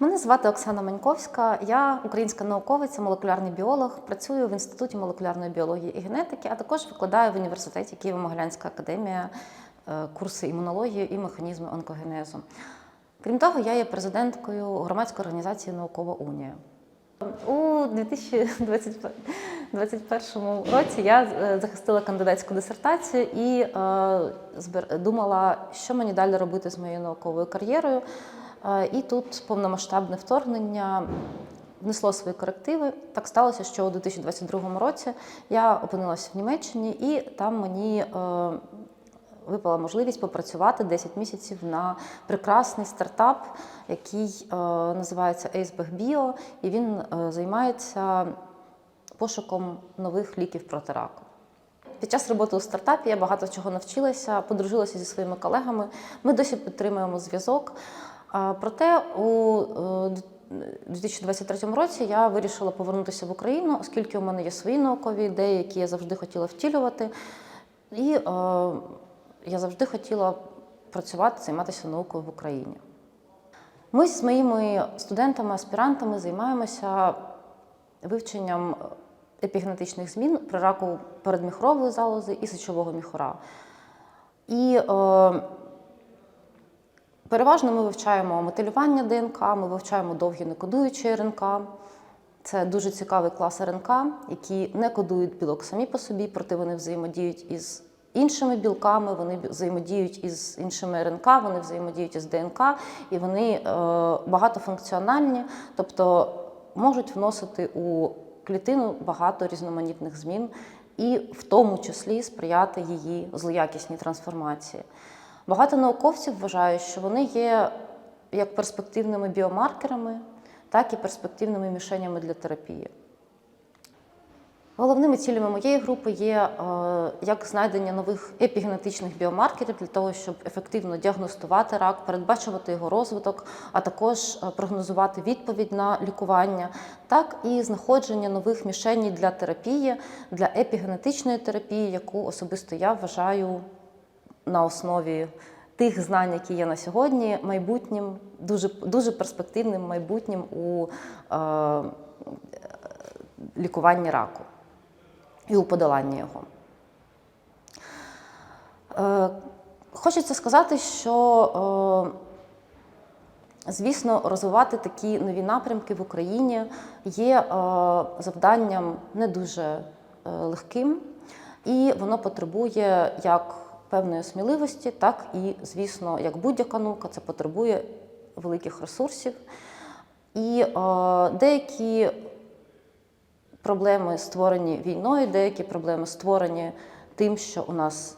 Мене звати Оксана Маньковська. Я українська науковиця, молекулярний біолог. Працюю в інституті молекулярної біології і генетики, а також викладаю в університеті Києво-Могилянська академія е, курси імунології і механізми онкогенезу. Крім того, я є президенткою громадської організації Наукова Унія. У 2021 році я е, захистила кандидатську дисертацію і е, думала, що мені далі робити з моєю науковою кар'єрою. Е, І тут повномасштабне вторгнення внесло свої корективи. Так сталося, що у 2022 році я опинилася в Німеччині, і там мені е, випала можливість попрацювати 10 місяців на прекрасний стартап, який е, називається Aceback Bio, і він займається пошуком нових ліків проти раку. Під час роботи у стартапі я багато чого навчилася, подружилася зі своїми колегами. Ми досі підтримуємо зв'язок. Проте у е, 2023 році я вирішила повернутися в Україну, оскільки у мене є свої наукові ідеї, які я завжди хотіла втілювати. І е, я завжди хотіла працювати, займатися наукою в Україні. Ми з моїми студентами, аспірантами займаємося вивченням епігенетичних змін при раку передміхрової залози і сечового міхура. І е, переважно ми вивчаємо метилювання ДНК, ми вивчаємо довгі некодуючі РНК. Це дуже цікавий клас РНК, які не кодують білок самі по собі, проте вони взаємодіють із іншими білками, вони взаємодіють із іншими РНК, вони взаємодіють із ДНК, і вони е, багатофункціональні, тобто можуть вносити у клітину багато різноманітних змін, і в тому числі сприяти її злоякісній трансформації. Багато науковців вважають, що вони є як перспективними біомаркерами, так і перспективними мішенями для терапії. Головними цілями моєї групи є е, як знайдення нових епігенетичних біомаркерів для того, щоб ефективно діагностувати рак, передбачувати його розвиток, а також е, прогнозувати відповідь на лікування, так і знаходження нових мішеній для терапії, для епігенетичної терапії, яку особисто я вважаю на основі тих знань, які є на сьогодні, майбутнім, дуже, дуже перспективним майбутнім у е, лікуванні раку і у подоланні його. Е, Хочеться сказати, що, е, звісно, розвивати такі нові напрямки в Україні є е, завданням не дуже е, легким, і воно потребує як певної сміливості, так і, звісно, як будь-яка наука, це потребує великих ресурсів. І е, деякі проблеми створені війною, деякі проблеми створені тим, що у нас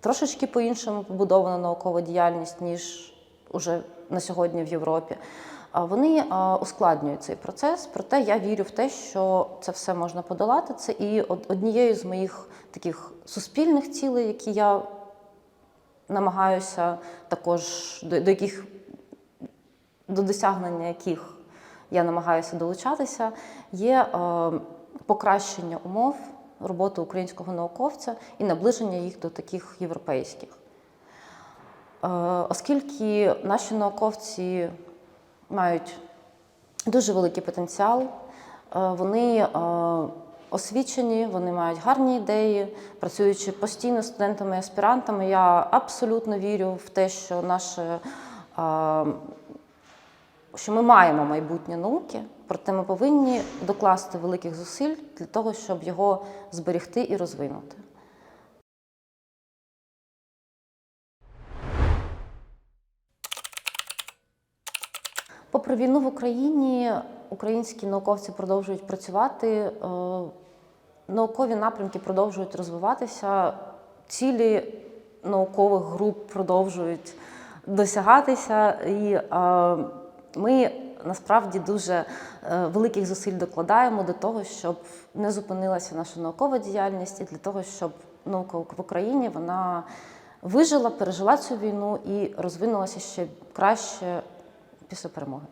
трошечки по-іншому побудована наукова діяльність, ніж уже на сьогодні в Європі. Вони ускладнюють цей процес, проте я вірю в те, що це все можна подолати. Це і однією з моїх таких суспільних цілей, які я намагаюся також до, до яких до досягнення яких я намагаюся долучатися, є е, покращення умов роботи українського науковця і наближення їх до таких європейських. Оскільки наші науковці мають дуже великий потенціал, е, вони е, освічені, вони мають гарні ідеї, працюючи постійно з студентами і аспірантами, я абсолютно вірю в те, що наше е, що ми маємо майбутнє науки, проте ми повинні докласти великих зусиль для того, щоб його зберегти і розвинути. Попри війну в Україні, українські науковці продовжують працювати, е, наукові напрямки продовжують розвиватися, цілі наукових груп продовжують досягатися, і е, ми насправді дуже е, великих зусиль докладаємо до того, щоб не зупинилася наша наукова діяльність, і для того, щоб наука в Україні вона вижила, пережила цю війну і розвинулася ще краще після перемоги.